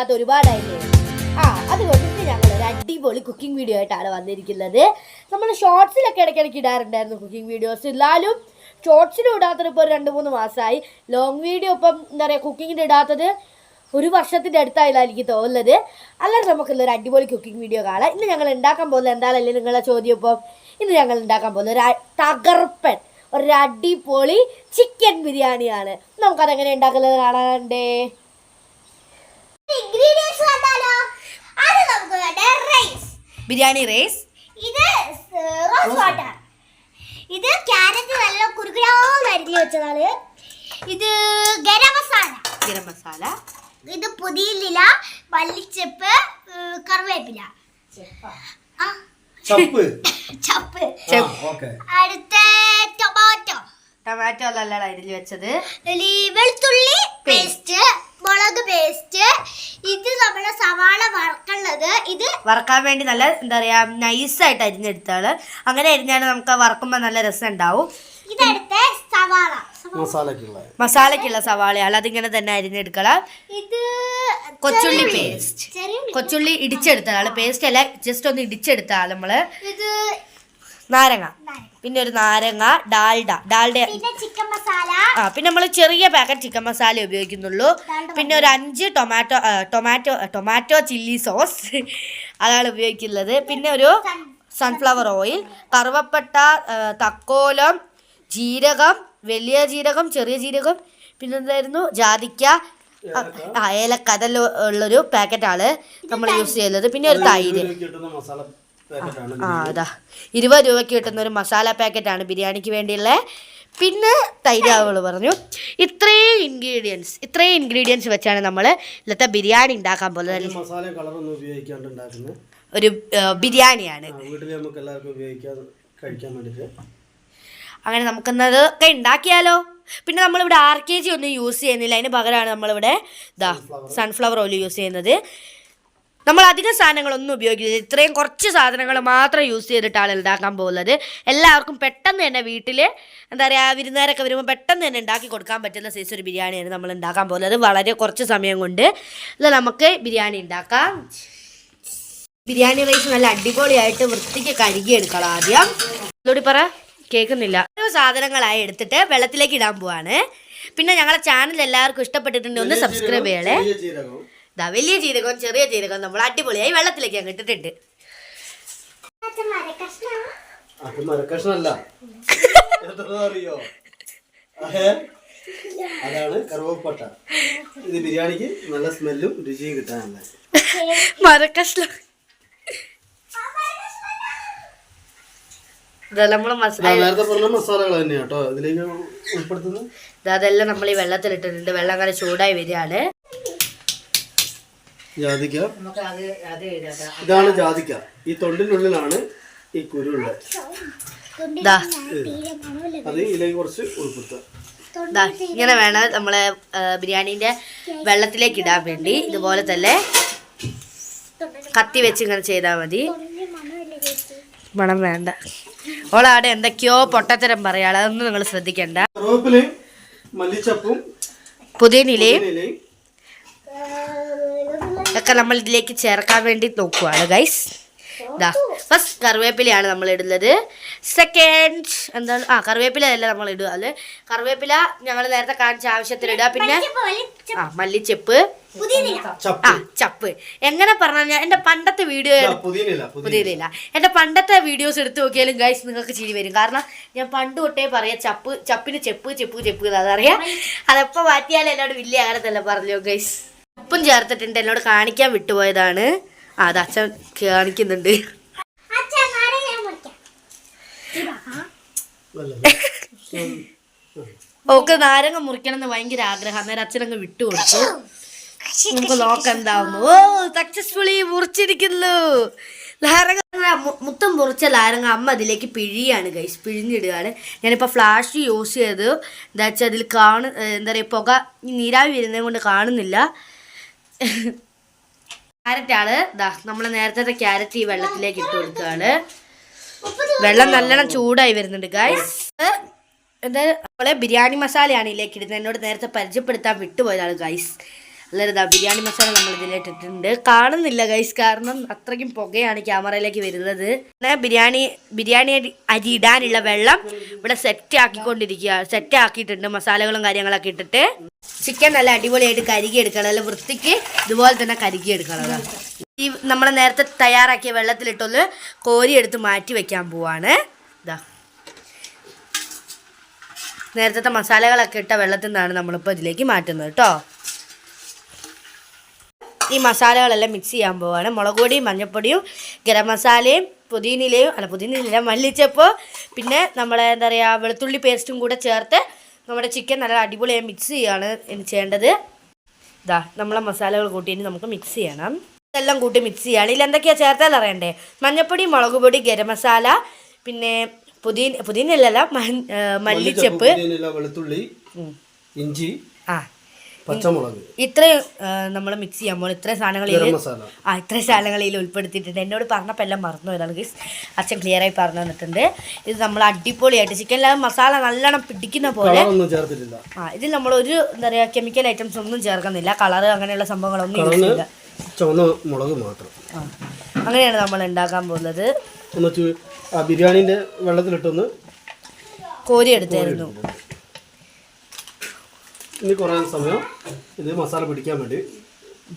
ഇടാത്ത ഒരുപാടായില്ലേ? ആ അതുകൊണ്ട് ഇന്ന് ഞങ്ങൾ ഒരു അടിപൊളി കുക്കിംഗ് വീഡിയോ ആയിട്ടാണ് വന്നിരിക്കുന്നത്. നമ്മൾ ഷോർട്സിലൊക്കെ ഇടയ്ക്കിടയ്ക്ക് ഇടാറുണ്ടായിരുന്നു കുക്കിംഗ് വീഡിയോസ് എന്നാലും ഷോർട്സിലും ഇടാത്തത് ഇപ്പോൾ രണ്ട് മൂന്ന് മാസമായി ലോങ് വീഡിയോ ഇപ്പം എന്താ പറയുക കുക്കിങ്ങിന്റെ ഇടാത്തത് ഒരു വർഷത്തിന്റെ അടുത്തായില്ല എനിക്ക് തോന്നുന്നത്. അല്ലാതെ നമുക്കുള്ള ഒരു അടിപൊളി കുക്കിംഗ് വീഡിയോ കാണാം. ഇന്ന് ഞങ്ങൾ ഉണ്ടാക്കാൻ പോകുന്നത് എന്താണല്ലേ നിങ്ങളെ ചോദ്യം ഇപ്പം? ഇന്ന് ഞങ്ങൾ ഉണ്ടാക്കാൻ പോകുന്നത് ഒരു തകർപ്പൻ ഒരു അടിപൊളി ചിക്കൻ ബിരിയാണിയാണ്. നമുക്കതെങ്ങനെ ഉണ്ടാക്കുന്നത് കാണാണ്ടേ ഇൻഗ്രീഡിയൻസ് കണ്ടാലോ അത് നമുക്ക് വേണ്ട റൈസ് ബിരിയാണി റൈസ് ഇത് റോസ് വാട്ടർ ഇത് ക്യാരറ്റ് നല്ല കുരുകുരാന്ന് അരിഞ്ഞു വെച്ചതാണ്. ഇത് ഗരം മസാല. ഗരം മസാല. ഇത് പുതിയില്ല മല്ലിച്ചപ്പ് കറിവേപ്പില. ആ. ചപ്പ്. ചപ്പ്. ഓക്കേ. അടുത്ത ടൊമാറ്റോ ടൊമാറ്റോ അല്ലല്ല ഇതിൽ വെച്ചത്. വെളുത്തുള്ളി പേസ്റ്റ് മുളക് പേസ്റ്റ് ഇത് നമ്മുടെ സവാള വറക്കുള്ളത് ഇത് വറക്കാൻ വേണ്ടി നല്ല എന്താ പറയാ നൈസായിട്ട് അരിഞ്ഞെടുത്താണ് അങ്ങനെ അരിഞ്ഞാണ് നമുക്ക് വറക്കുമ്പോൾ നല്ല രസം ഉണ്ടാവും ഇതെടുത്ത് സവാള. മസാലക്കുള്ള. മസാലക്കുള്ള സവാളയാണ്. അതിങ്ങനെ തന്നെ അരിഞ്ഞെടുക്കള ഇത് കൊച്ചുള്ളി പേസ്റ്റ് കൊച്ചുള്ളി ഇടിച്ചെടുത്തതാണ്. പേസ്റ്റ് അല്ല ജസ്റ്റ് ഒന്ന് ഇടിച്ചെടുത്താണ് നമ്മൾ. ഇത് നാരങ്ങ. പിന്നെ ഒരു നാരങ്ങ ഡാൽഡ. ഡാൽഡ. പിന്നെ ചിക്കൻ മസാല. ആ പിന്നെ നമ്മൾ ചെറിയ പാക്കറ്റ് ചിക്കൻ മസാല ഉപയോഗിക്കുന്നുള്ളൂ. പിന്നെ ഒരു അഞ്ച് tomato tomato tomato chilli sauce അതാണ് ഉപയോഗിക്കുന്നത്. പിന്നെ ഒരു സൺ- സൺഫ്ലവർ ഓയിൽ കറുവപ്പട്ട തക്കോലം ജീരകം വലിയ ജീരകം ചെറിയ ജീരകം പിന്നെ എന്തായിരുന്നു? ജാതിക്ക ഏലക്ക. അതെല്ലാം ഉള്ളൊരു പാക്കറ്റാണ് നമ്മൾ യൂസ് ചെയ്യുന്നത്. പിന്നെ ഒരു തൈര് ആ അതാ ഇരുപത് രൂപയ്ക്ക് കിട്ടുന്ന ഒരു മസാല പാക്കറ്റാണ് ബിരിയാണിക്ക് വേണ്ടിയുള്ളത് പിന്നെ തൈര് പറഞ്ഞു. ഇത്രയും ഇൻഗ്രീഡിയൻസ് ഇത്രയും ഇൻഗ്രീഡിയൻസ് വെച്ചാണ് നമ്മൾ ഇന്നത്തെ ബിരിയാണി ഉണ്ടാക്കാൻ പോലെ മസാല കളറൊന്നും ഉപയോഗിക്കാണ്ട് ഉണ്ടാക്കുന്ന ഒരു ബിരിയാണിയാണ്. അങ്ങനെ വീട്ടിൽ നമുക്ക് എല്ലാവർക്കും ഉപയോഗിക്കാൻ കഴിക്കാൻ വേണ്ടിയിട്ട് അങ്ങനെ നമുക്കെന്നതൊക്കെ ഉണ്ടാക്കിയാലോ? പിന്നെ നമ്മളിവിടെ ആർ കെ ജി ഒന്നും യൂസ് ചെയ്യുന്നില്ല. അതിന് പകരമാണ് നമ്മളിവിടെ ദാ സൺഫ്ലവർ ഓയിൽ യൂസ് ചെയ്യുന്നത്. നമ്മൾ അധികം സാധനങ്ങളൊന്നും ഉപയോഗിക്കില്ല ഇത്രയും കുറച്ച് സാധനങ്ങൾ മാത്രം യൂസ് ചെയ്തിട്ടാണ് ഉണ്ടാക്കാൻ പോകുന്നത്. എല്ലാവർക്കും പെട്ടെന്ന് തന്നെ വീട്ടിൽ എന്താ പറയുക വിരുന്നുകാരൊക്കെ വരുമ്പോൾ പെട്ടെന്ന് തന്നെ ഉണ്ടാക്കി കൊടുക്കാൻ പറ്റുന്ന സൈസ് ഒരു ബിരിയാണിയാണ് നമ്മൾ ഉണ്ടാക്കാൻ പോകുന്നത്. വളരെ കുറച്ച് സമയം കൊണ്ട്. ഇത് നമുക്ക് ബിരിയാണി ഉണ്ടാക്കാം. ബിരിയാണി റൈസ് നല്ല അടിപൊളിയായിട്ട് വൃത്തിക്ക് കഴുകിയെടുക്കണം ആദ്യം. അതോടി പറ കേൾക്കുന്നില്ല. ഓരോ സാധനങ്ങളായി എടുത്തിട്ട് വെള്ളത്തിലേക്ക് ഇടാൻ പോവാണ്. പിന്നെ ഞങ്ങളുടെ ചാനൽ എല്ലാവർക്കും ഇഷ്ടപ്പെട്ടിട്ടുണ്ടെങ്കിൽ ഒന്ന് സബ്സ്ക്രൈബ് ചെയ്യണേ. ദാ വലിയ ജീരകവും ചെറിയ ജീരകവും നമ്മൾ അടിപൊളിയായി വെള്ളത്തിലേക്ക് അങ്ങ് ഇട്ടിട്ടുണ്ട്. അത് മരക്കഷ്ണല്ല. അറിയോ? അതാണ് കറുവപ്പട്ട. ഇത് ബിരിയാണിക്ക് നല്ല സ്മെല്ലും രുചിയും കിട്ടാനല്ല? മരക്കഷ്ണം. നേരത്തെ പറഞ്ഞ മസാലകൾ ഇതിലേക്ക് ഉൾപ്പെടുത്തുന്നത്? അതെല്ലാം നമ്മൾ ഈ വെള്ളത്തിലിട്ടിട്ടുണ്ട്. വെള്ളം അങ്ങനെ ചൂടായി വരികയാണ്. ജാതിക്ക. ഇതാണ് ജാതിക്ക. ഈ തൊണ്ടിനുള്ളിലാണ് ഈ കുരുള്ളത്. തീരെ അത് ഇതിലേക്ക് കുറച്ച് ഉൾപ്പെടുത്തുക ദാ ഇങ്ങനെ വേണം നമ്മളെ ബിരിയാണിന്റെ ബിരിയാണീന്റെ വെള്ളത്തിലേക്ക് ഇടാൻ വേണ്ടി. ഇതുപോലെ തന്നെ കത്തി വെച്ച് ഇങ്ങനെ ചെയ്താൽ മതി. മണം വേണ്ട. ഓളാടെ എന്തൊക്കെയോ പൊട്ടത്തരം പറയാളെ അതൊന്നും നിങ്ങൾ ശ്രദ്ധിക്കണ്ട. മല്ലിച്ചപ്പും പുതിയ ഇലയും ഒക്കെ നമ്മൾ ഇതിലേക്ക് ചേർക്കാൻ വേണ്ടി നോക്കുവാണ് ഗൈസ് ഇതാ ഫസ്റ്റ് കറിവേപ്പിലയാണ് നമ്മൾ ഇടുന്നത് സെക്കൻഡ് എന്താണ് ആ കറിവേപ്പില അല്ല? നമ്മൾ ഇടുക അത് കറിവേപ്പില ഞങ്ങൾ നേരത്തെ കാണിച്ച ആവശ്യത്തിന് ഇടുക പിന്നെ ആ മല്ലിച്ചെപ്പ്. ആ ചപ്പ്. എങ്ങനെ പറഞ്ഞാൽ എന്റെ പണ്ടത്തെ വീഡിയോ പുതിയതില്ല എന്റെ പണ്ടത്തെ വീഡിയോസ് എടുത്ത് നോക്കിയാലും ഗൈസ് നിങ്ങൾക്ക് ചിരി വരും. കാരണം ഞാൻ പണ്ട് തൊട്ടേ പറയാം ചപ്പ് ചപ്പിന് ചെപ്പ് ചെപ്പ് ചെപ്പ് എന്ന്. അതറിയാം? അതെപ്പോ മാറ്റിയാലും എന്നോട് വലിയ തന്നെ പറഞ്ഞു ഗൈസ് ഉപ്പും ചേർത്തിട്ടുണ്ട്. എന്നോട് കാണിക്കാൻ വിട്ടുപോയതാണ്. അത് അച്ഛൻ കാണിക്കുന്നുണ്ട്. ഓക്കെ നാരങ്ങ മുറിക്കണം എന്ന് ഭയങ്കര ആഗ്രഹം. അന്നേരം അച്ഛനങ്ങ് വിട്ടുകൊടുത്തു. നമുക്ക് നോക്കാം എന്താവുന്നു. ഓ സക്സസ്ഫുള്ളി മുറിച്ചിരിക്കുന്നു. നാരങ്ങ മുത്തം മുറിച്ച നാരങ്ങ അമ്മ അതിലേക്ക് പിഴിയാണ് ഗൈസ് പിഴിഞ്ഞിടുകയാണ്. ഞാനിപ്പോൾ ഫ്ലാഷ് യൂസ് ചെയ്ത്. എന്താ വെച്ചാൽ അതിൽ കാണു എന്താ പറയുക പുക നീരാവി വരുന്നത് കൊണ്ട് കാണുന്നില്ല. ക്യാരറ്റാണ്. ഇതാ നമ്മൾ നേരത്തെ ക്യാരറ്റ് ഈ വെള്ളത്തിലേക്ക് ഇട്ട് കൊടുക്കുകയാണ്. വെള്ളം നല്ലോണം ചൂടായി വരുന്നുണ്ട് ഗായ്സ് എന്താ നമ്മളെ ബിരിയാണി മസാലയാണ് ഇതിലേക്ക് ഇടുന്നത്. എന്നോട് നേരത്തെ പരിചയപ്പെടുത്താൻ വിട്ടുപോയതാണ് ഗൈസ് എല്ലാവരും ഇതാ ബിരിയാണി മസാല നമ്മൾ ഇതിലിട്ടിട്ടുണ്ട് കാണുന്നില്ല ഗൈസ് കാരണം അത്രയ്ക്കും പുകയാണ് ക്യാമറയിലേക്ക് വരുന്നത്. ബിരിയാണി ബിരിയാണി അരി- ഇടാനുള്ള വെള്ളം ഇവിടെ സെറ്റ് ആക്കിക്കൊണ്ടിരിക്കുക. സെറ്റ് ആക്കിയിട്ടുണ്ട് മസാലകളും കാര്യങ്ങളൊക്കെ ഇട്ടിട്ട്. ചിക്കൻ നല്ല അടിപൊളിയായിട്ട് കരുകി എടുക്കണം നല്ല വൃത്തിക്ക് ഇതുപോലെ തന്നെ കരുകി എടുക്കണം. ഈ നമ്മൾ നേരത്തെ തയ്യാറാക്കിയ വെള്ളത്തിലിട്ടൊന്ന് കോരി എടുത്ത് മാറ്റി വെക്കാൻ പോവാണ്. ഇതാ നേരത്തെ മസാലകളൊക്കെ ഇട്ട വെള്ളത്തിൽ നിന്നാണ് നമ്മളിപ്പോൾ ഇതിലേക്ക് മാറ്റുന്നത് കേട്ടോ ഈ മസാലകളെല്ലാം മിക്സ് ചെയ്യാൻ പോവാണ്. മുളക് പൊടിയും മഞ്ഞൾപ്പൊടിയും ഗരം മസാലയും പുതിനയിലയും അല്ല പുതിനയില മല്ലിച്ചപ്പോൾ പിന്നെ നമ്മളെ എന്താ പറയുക വെളുത്തുള്ളി പേസ്റ്റും കൂടെ ചേർത്ത് നമ്മുടെ ചിക്കൻ നല്ല അടിപൊളിയായി മിക്സ് ചെയ്യുകയാണ് എനിക്ക് ചെയ്യേണ്ടത്. ഇതാ നമ്മളെ മസാലകൾ കൂട്ടി ഇനി നമുക്ക് മിക്സ് ചെയ്യണം. ഇതെല്ലാം കൂട്ടി മിക്സ് ചെയ്യുകയാണ് ഇതിൽ എന്തൊക്കെയാണ് ചേർത്താൽ അറിയണ്ടേ? മഞ്ഞൾപ്പൊടി മുളക് പൊടി ഗരം മസാല പിന്നെ പുതിയ പുതിനയിലല്ല മല്ലിച്ചപ്പ്. വെളുത്തുള്ളി ഇഞ്ചി പച്ചമുളക്. ഇത്രയും നമ്മൾ മിക്സ് ചെയ്യാൻ പോകും ഇത്രയും മസാല ആ ഇത്രയും സാധനങ്ങളിൽ ഉൾപ്പെടുത്തിയിട്ടുണ്ട്. എന്നോട് പറഞ്ഞപ്പോൾ എല്ലാം മറന്നു പോയതാണ് ഗീസ് അച്ഛൻ ക്ലിയർ ആയി പറഞ്ഞു തന്നിട്ടുണ്ട്. ഇത് നമ്മൾ അടിപൊളിയായിട്ട് ചിക്കൻ ചിക്കനിൽ മസാല നല്ലോണം പിടിക്കുന്ന പോലെ. ആ ഇതിൽ നമ്മൾ ഒരു എന്താ പറയുക കെമിക്കൽ ഐറ്റംസ് ഒന്നും ചേർക്കുന്നില്ല. കളർ അങ്ങനെയുള്ള സംഭവങ്ങളൊന്നും യൂസ് ചെയ്യില്ല. ചുവന്ന മുളക് മാത്രം. അങ്ങനെയാണ് നമ്മൾ ഉണ്ടാക്കാൻ പോകുന്നത്. ബിരിയാണിന്റെ വെള്ളത്തിലിട്ടൊന്ന് കോരി എടുത്തായിരുന്നു ഇനി കുറേ സമയം. ഇത് മസാല പിടിക്കാൻ വേണ്ടി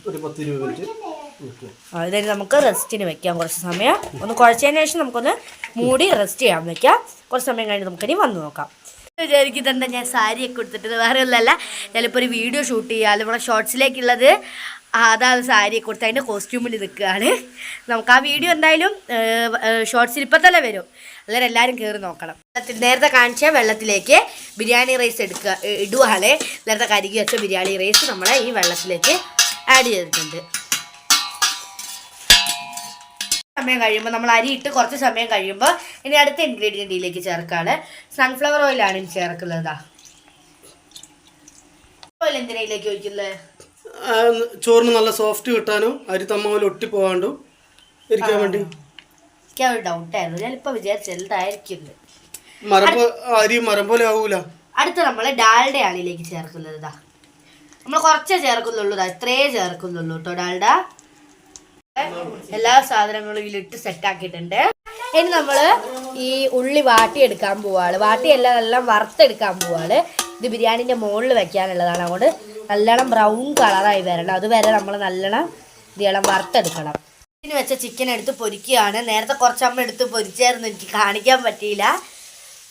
ഒരു പത്ത് ഇരുപത് മിനിറ്റ് അതായത് നമുക്ക് റെസ്റ്റിന് വെക്കാം. കുറച്ച് സമയം. ഒന്ന് കുഴച്ചതിന് ശേഷം നമുക്കൊന്ന് മൂടി റെസ്റ്റ് ചെയ്യാൻ വെക്കാം. കുറച്ച് സമയം കഴിഞ്ഞ് നമുക്കിനി വന്നു നോക്കാം. വിചാരിക്കുന്നുണ്ട് ഞാൻ സാരിയൊക്കെ കൊടുത്തിട്ട് വേറെ ഒന്നല്ല ഞാനിപ്പോൾ ഒരു വീഡിയോ ഷൂട്ട് ചെയ്യുക അല്ലെങ്കിൽ ഷോർട്സിലേക്കുള്ളത് അതാണ് സാരി കൊടുത്ത് അതിന്റെ കോസ്റ്റ്യൂമിൽ നിൽക്കുകയാണ്. നമുക്ക് ആ വീഡിയോ എന്തായാലും ഷോർട്സിൽ ഇപ്പം തന്നെ വരും. എല്ലാവരും കയറി നോക്കണം. നേരത്തെ കാണിച്ച വെള്ളത്തിലേക്ക് ബിരിയാണി റൈസ് എടുക്കുക ഇടുവാണ് നേരത്തെ കരുകി വെച്ച ബിരിയാണി റൈസ് നമ്മൾ ഈ വെള്ളത്തിലേക്ക് ആഡ് ചെയ്തിട്ടുണ്ട്. സമയം കഴിയുമ്പോൾ നമ്മൾ അരി ഇട്ട് കുറച്ച് സമയം കഴിയുമ്പോൾ ഇനി അടുത്ത ഇൻഗ്രീഡിയന്റ് ഇതിലേക്ക് ചേർക്കാണ്. സൺഫ്ലവർ ഓയിലാണ് ഇനി ചേർക്കുന്നത് ഓയിൽ ഒഴിക്കുന്നത്? ചോറിന് നല്ല സോഫ്റ്റ് കിട്ടാനും അരി തമ്മാവിൽ ഒട്ടിപ്പോകാണ്ടും ഇരിക്കാൻ വേണ്ടി. എനിക്ക് ഒരു ഡൗട്ടായിരുന്നു ഞാനിപ്പോ വിചാരിച്ചു എന്തായിരിക്കും അരി മരം പോലെ ആവൂല. അടുത്ത നമ്മൾ ഡാൽഡയാണ് ഇതിലേക്ക് ചേർക്കുന്നത് ഇതാ നമ്മൾ കുറച്ചേ ചേർക്കുന്നുള്ളൂ ഇതാ ഇത്രേ ചേർക്കുന്നുള്ളൂ കേട്ടോ ഡാൽഡ. എല്ലാ സാധനങ്ങളും ഇതിലിട്ട് സെറ്റ് ആക്കിയിട്ടുണ്ട്. ഇനി നമ്മൾ ഈ ഉള്ളി വാട്ടിയെടുക്കാൻ പോവാൾ വാട്ടിയല്ല എല്ലാം വറുത്തെടുക്കാൻ പോവാൾ ഇത് ബിരിയാണിന്റെ മുകളിൽ വെക്കാനുള്ളതാണ്. അതുകൊണ്ട് നല്ലോണം ബ്രൗൺ കളറായി വരണം. അതുവരെ നമ്മൾ നല്ലോണം ഇതെല്ലാം വറുത്തെടുക്കണം. ഇതിന് വെച്ച ചിക്കൻ എടുത്ത് പൊരിക്കുകയാണ്. നേരത്തെ കുറച്ചമ്മ എടുത്ത് പൊരിച്ചായിരുന്നു. എനിക്ക് കാണിക്കാൻ പറ്റിയില്ല.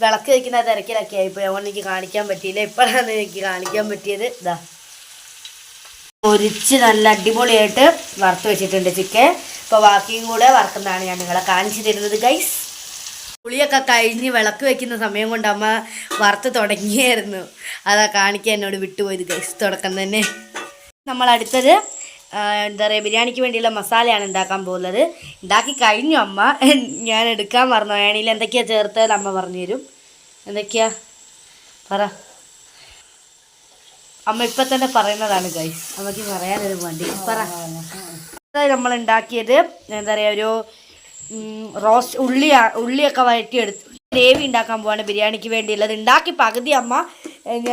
വിളക്ക് വയ്ക്കുന്ന തിരക്കിലൊക്കെ ആയിപ്പോയി. അതുകൊണ്ട് എനിക്ക് കാണിക്കാൻ പറ്റിയില്ല. ഇപ്പോഴാണ് എനിക്ക് കാണിക്കാൻ പറ്റിയത്. ഇതാ പൊരിച്ച് നല്ല അടിപൊളിയായിട്ട് വറുത്ത് വെച്ചിട്ടുണ്ട് ചിക്കൻ ഇപ്പോൾ ബാക്കിയും കൂടെ വറുക്കുന്നതാണ് ഞാൻ നിങ്ങളെ കാണിച്ചു തരുന്നത് ഗൈസ് പുളിയൊക്കെ കഴിഞ്ഞ് വിളക്ക് വെക്കുന്ന സമയം കൊണ്ട് അമ്മ വറുത്ത് തുടങ്ങിയായിരുന്നു. അതാ കാണിക്കാൻ എന്നോട് വിട്ടുപോയത് ഗൈസ് തുടക്കം തന്നെ. ആ, എന്താ പറയുക ബിരിയാണിക്ക് വേണ്ടിയുള്ള മസാലയാണ് ഉണ്ടാക്കാൻ പോകുന്നത്. ഉണ്ടാക്കി കഴിഞ്ഞു അമ്മ. ഞാൻ എടുക്കാൻ മറന്നു. വേണമെങ്കിൽ എന്തൊക്കെയാണ് ചേർത്തത് അമ്മ പറഞ്ഞു തരും എന്തൊക്കെയാ? പറ. അമ്മ ഇപ്പം തന്നെ പറയുന്നതാണ് ഗൈസ് അമ്മയ്ക്ക് പറയാനൊരു വേണ്ടി പറ. നമ്മൾ ഉണ്ടാക്കിയത് എന്താ പറയുക ഒരു റോസ്റ്റ് ഉള്ളി ഉള്ളിയൊക്കെ വഴറ്റിയെടുത്ത് ഗ്രേവി ഉണ്ടാക്കാൻ പോവാണ് ബിരിയാണിക്ക് വേണ്ടിയുള്ളത്. ഉണ്ടാക്കി പകുതി അമ്മ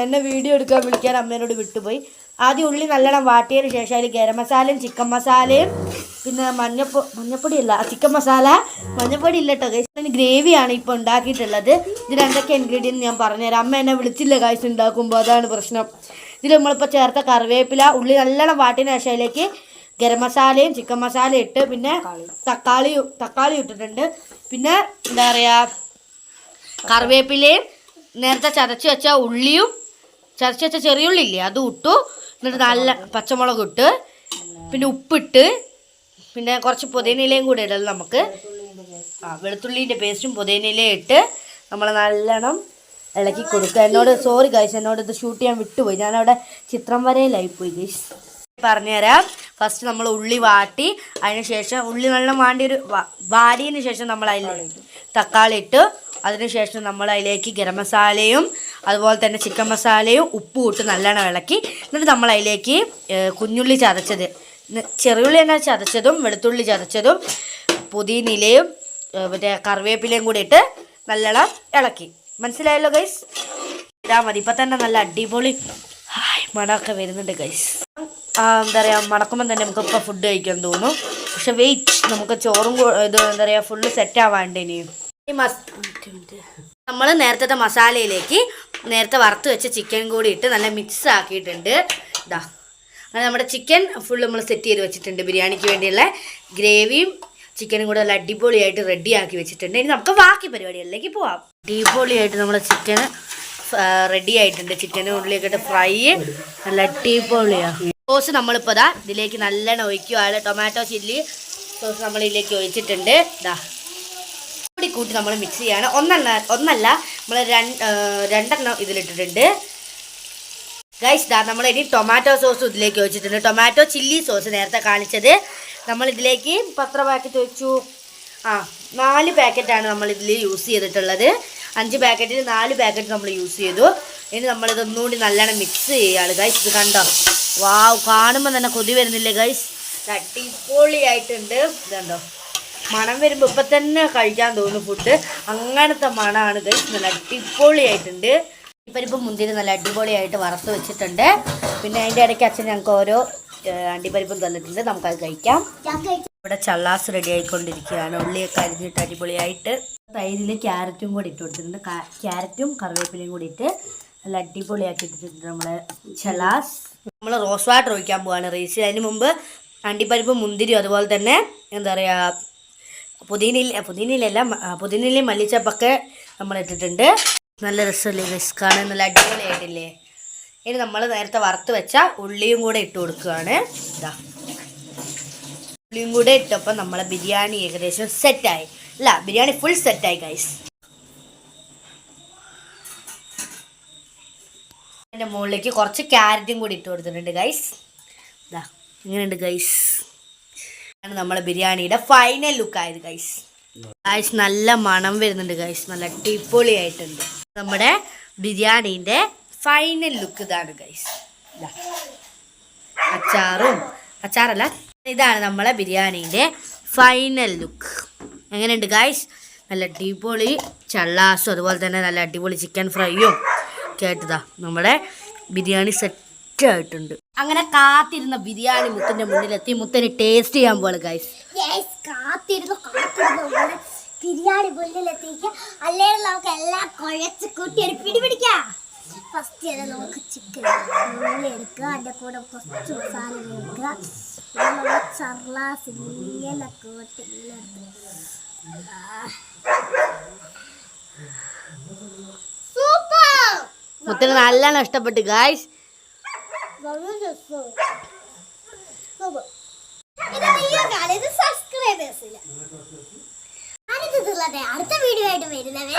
എന്നെ വീഡിയോ എടുക്കാൻ വിളിക്കാൻ അമ്മേനോട് വിട്ടുപോയി. ആദ്യം ഉള്ളി നല്ലോണം വാട്ടിയതിന് ശേഷം അതിൽ ഗരം മസാലയും ചിക്കൻ മസാലയും പിന്നെ മഞ്ഞപ്പൊടി മഞ്ഞപ്പൊടി അല്ല ചിക്കൻ മസാല മഞ്ഞപ്പൊടി ഇല്ല കേട്ടോ ഗൈസ് ഗ്രേവിയാണ് ഇപ്പോൾ ഉണ്ടാക്കിയിട്ടുള്ളത്. ഇതിൽ എന്തൊക്കെ ഇൻഗ്രീഡിയന്റ് ഞാൻ പറഞ്ഞുതരാം. അമ്മ എന്നെ വിളിച്ചില്ല ഗൈസ് ഉണ്ടാക്കുമ്പോൾ അതാണ് പ്രശ്നം. ഇതിൽ നമ്മളിപ്പോൾ ചേർത്ത കറിവേപ്പില ഉള്ളി നല്ലോണം വാട്ടിയതിന് ശേഷം അതിലേക്ക് ഗരം മസാലയും ചിക്കൻ മസാലയും ഇട്ട് പിന്നെ തക്കാളി. തക്കാളി ഇട്ടിട്ടുണ്ട്. പിന്നെ എന്താ പറയുക കറിവേപ്പിലയും നേരത്തെ ചതച്ച് വെച്ച ഉള്ളിയും ചതച്ച് വെച്ച ചെറിയ ഉള്ളി ഇല്ലേ അതും ഇട്ടു. എന്നിട്ട് നല്ല പച്ചമുളക് ഇട്ട് പിന്നെ ഉപ്പിട്ട് പിന്നെ കുറച്ച് പുതിനയിലയും കൂടെ ഇടൽ നമുക്ക്. ആ വെളുത്തുള്ളീന്റെ പേസ്റ്റും പുതിനയിലയും ഇട്ട് നമ്മൾ നല്ലോണം ഇളക്കി കൊടുക്കുക. എന്നോട് സോറി ഗൈസ് എന്നോട് ഇത് ഷൂട്ട് ചെയ്യാൻ വിട്ടുപോയി. ഞാനവിടെ ചിത്രം വരയിലായി പോയി ഗൈസ് പറഞ്ഞുതരാം ഫസ്റ്റ് നമ്മൾ ഉള്ളി വാട്ടി അതിന് ശേഷം ഉള്ളി നല്ല വാണ്ടി ഒരു വാടിയതിന് ശേഷം നമ്മൾ അതിൽ തക്കാളി ഇട്ട് അതിനുശേഷം നമ്മൾ അതിലേക്ക് ഗരം മസാലയും അതുപോലെ തന്നെ ചിക്കൻ മസാലയും ഉപ്പും ഇട്ട് നല്ലോണം ഇളക്കി. എന്നിട്ട് നമ്മൾ അതിലേക്ക് കുഞ്ഞുള്ളി ചതച്ചത്. ചെറുള്ളി തന്നെ ചതച്ചതും വെളുത്തുള്ളി ചതച്ചതും പുതിനയിലയും ഏഹ്, മറ്റേ കറിവേപ്പിലയും കൂടി ഇട്ട് നല്ലോണം ഇളക്കി. മനസ്സിലായല്ലോ ഗൈസ് ഇതാ മതി. ഇപ്പം തന്നെ നല്ല അടിപൊളി മണമൊക്കെ വരുന്നുണ്ട് ഗൈസ് എന്താ പറയുക മണക്കുമ്പം തന്നെ നമുക്ക് ഇപ്പോൾ ഫുഡ് കഴിക്കാൻ തോന്നും. പക്ഷെ വെയിറ്റ് നമുക്ക് ചോറും ഇത് എന്താ പറയുക ഫുള്ള് സെറ്റ് ആവാണ്ട് ഇനിയും നമ്മൾ നേരത്തെ മസാലയിലേക്ക് നേരത്തെ വറുത്ത് വെച്ച ചിക്കൻ കൂടി ഇട്ട് നല്ല മിക്സ് ആക്കിയിട്ടുണ്ട്. ഇതാ അങ്ങനെ നമ്മുടെ ചിക്കൻ ഫുൾ നമ്മൾ സെറ്റ് ചെയ്ത് വെച്ചിട്ടുണ്ട്. ബിരിയാണിക്ക് വേണ്ടിയുള്ള ഗ്രേവിയും ചിക്കനും കൂടെ നല്ല അടിപൊളിയായിട്ട് റെഡി ആക്കി വെച്ചിട്ടുണ്ട്. ഇനി നമുക്ക് ബാക്കി പരിപാടികളിലേക്ക് പോവാം. അടിപൊളിയായിട്ട് നമ്മുടെ ചിക്കൻ റെഡി ആയിട്ടുണ്ട്. ചിക്കന്റെ ഉള്ളിലേക്കിട്ട് ഫ്രൈ നല്ല അടിപൊളിയാണ് സോസ് നമ്മളിപ്പോൾ ഇതാ ഇതിലേക്ക് നല്ലെണ്ണം ഒഴിക്കുകയാണ് ടൊമാറ്റോ ചില്ലി സോസ് നമ്മളിതിലേക്ക് ഒഴിച്ചിട്ടുണ്ട്. ഇതാ കൂടി കൂട്ടി നമ്മൾ മിക്സ് ചെയ്യാണ്. ഒന്നല്ല ഒന്നല്ല നമ്മൾ രണ്ട് രണ്ടെണ്ണം ഇതിലിട്ടിട്ടുണ്ട്. ഗൈസ് ദാ നമ്മൾ ഇനി ടൊമാറ്റോ സോസ് ഇതിലേക്ക് വെച്ചിട്ടുണ്ട് ടൊമാറ്റോ ചില്ലി സോസ് നേരത്തെ കാണിച്ചത്. നമ്മൾ ഇതിലേക്ക് പത്ര പാക്കറ്റ് വെച്ചു ആ നാല് പാക്കറ്റാണ് നമ്മൾ ഇതിൽ യൂസ് ചെയ്തിട്ടുള്ളത്. അഞ്ച് പാക്കറ്റിൽ നാല് പാക്കറ്റ് നമ്മൾ യൂസ് ചെയ്തു. ഇനി നമ്മളിത് ഒന്നുകൂടി നല്ലോണം മിക്സ് ചെയ്യുകയാണ് ഗൈസ് ഇത് കണ്ടോ? വാവ് കാണുമ്പോൾ തന്നെ കൊതി വരുന്നില്ലേ ഗൈസ് അടിപൊളിയായിട്ടുണ്ട്. ഇതുണ്ടോ? മണം വരുമ്പോൾ ഇപ്പം തന്നെ കഴിക്കാൻ തോന്നുന്നു ഫുഡ് അങ്ങനത്തെ മണമാണ് ഗൈസ് നല്ല അടിപൊളിയായിട്ടുണ്ട്. അണ്ടിപ്പരിപ്പ് മുന്തിരി നല്ല അടിപൊളിയായിട്ട് വറുത്ത് വെച്ചിട്ടുണ്ട്. പിന്നെ അതിന്റെ ഇടയ്ക്ക് അച്ഛൻ ഞങ്ങൾക്ക് ഓരോ അണ്ടിപ്പരിപ്പും തന്നിട്ടുണ്ട്. നമുക്കത് കഴിക്കാം. ഇവിടെ ചള്ളാസ് റെഡി ആയിക്കൊണ്ടിരിക്കുകയാണ്. ഉള്ളിയൊക്കെ അരിഞ്ഞിട്ട് അടിപൊളിയായിട്ട് തൈരിൽ ക്യാരറ്റും കൂടി ഇട്ട് കൊടുത്തിട്ടുണ്ട്. ക്യാരറ്റും കറിവേപ്പിലയും കൂടി ഇട്ട് നല്ല അടിപൊളിയാക്കി ഇട്ടിട്ടുണ്ട് നമ്മളെ ചലാസ് നമ്മൾ റോസ് വാട്ടർ ഒഴിക്കാൻ പോവാണ്. റീസിൽ അതിന് മുമ്പ് അണ്ടിപ്പരിപ്പ് മുന്തിരിയും അതുപോലെ തന്നെ എന്താ പറയുക പുതിനയില പുതിനയിലല്ല പുതിനയിലയും മല്ലിച്ചപ്പൊക്കെ നമ്മൾ ഇട്ടിട്ടുണ്ട് നല്ല രസമല്ലേ ഗൈസ് കാണാൻ നല്ല അടിപൊളിയായിട്ടില്ലേ? ഇനി നമ്മൾ നേരത്തെ വറുത്ത് വെച്ച ഉള്ളിയും കൂടെ ഇട്ട് കൊടുക്കുകയാണ്. ഇതാ ഉള്ളിയും കൂടെ ഇട്ടപ്പോൾ നമ്മളെ ബിരിയാണി ഏകദേശം സെറ്റായി. അല്ല ബിരിയാണി ഫുൾ സെറ്റായി ഗൈസ് അതിന്റെ മുകളിലേക്ക് കുറച്ച് ക്യാരറ്റും കൂടി ഇട്ട് കൊടുത്തിട്ടുണ്ട് ഗൈസ് ഇതാ ഇങ്ങനെയുണ്ട് ഗൈസ് ആണ് നമ്മളെ ബിരിയാണിയുടെ ഫൈനൽ ലുക്ക് ആയത് ഗൈസ് ഗൈസ് നല്ല മണം വരുന്നുണ്ട് ഗൈസ് നല്ല അടിപൊളിയായിട്ടുണ്ട്. നമ്മുടെ ബിരിയാണിന്റെ ഫൈനൽ ലുക്ക് ഇതാണ് ഗൈസ് അച്ചാറും അച്ചാറല്ല ഇതാണ് നമ്മളെ ബിരിയാണിന്റെ ഫൈനൽ ലുക്ക് എങ്ങനെയുണ്ട് ഗൈസ് നല്ല അടിപൊളി ചള്ളാസും അതുപോലെ തന്നെ നല്ല അടിപൊളി ചിക്കൻ ഫ്രൈയും കേട്ടതാ നമ്മുടെ ബിരിയാണി സെറ്റ് ആയിട്ടുണ്ട് അങ്ങനെ കാത്തിരുന്ന ബിരിയാണി മുത്തിന്റെ മുന്നിലെത്തി. മുത്തന് ടേസ്റ്റ് ചെയ്യാൻ പോലെ ഗൈസ് യെസ് കാത്തിരുന്നു കാത്തിരുന്നു. ബിരിയാണി മുന്നിലെത്തിക്കുക അല്ലെങ്കിൽ നമുക്ക് എല്ലാം കുഴച്ച് കൂട്ടി ഒരു പിടിപിടിക്കാം ഫസ്റ്റ് തന്നെ നമുക്ക് ചിക്കൻ ഉള്ളി എടുക്കുക. അതിന്റെ കൂടെ കുറച്ച് മസാല എടുക്കുക നമ്മൾ ചർലാസ് ഇങ്ങനെ കൂട്ടി സൂപ്പർ മുത്തന് നല്ലോണം ഇഷ്ടപ്പെട്ടു ഗൈസ് ഇത് നിങ്ങൾ കാണും ഇത് സബ്സ്ക്രൈബേഴ്സില്ല ഞാനിത് തീർന്നട്ടെ അടുത്ത വീഡിയോ ആയിട്ട് വരുന്നവരെ.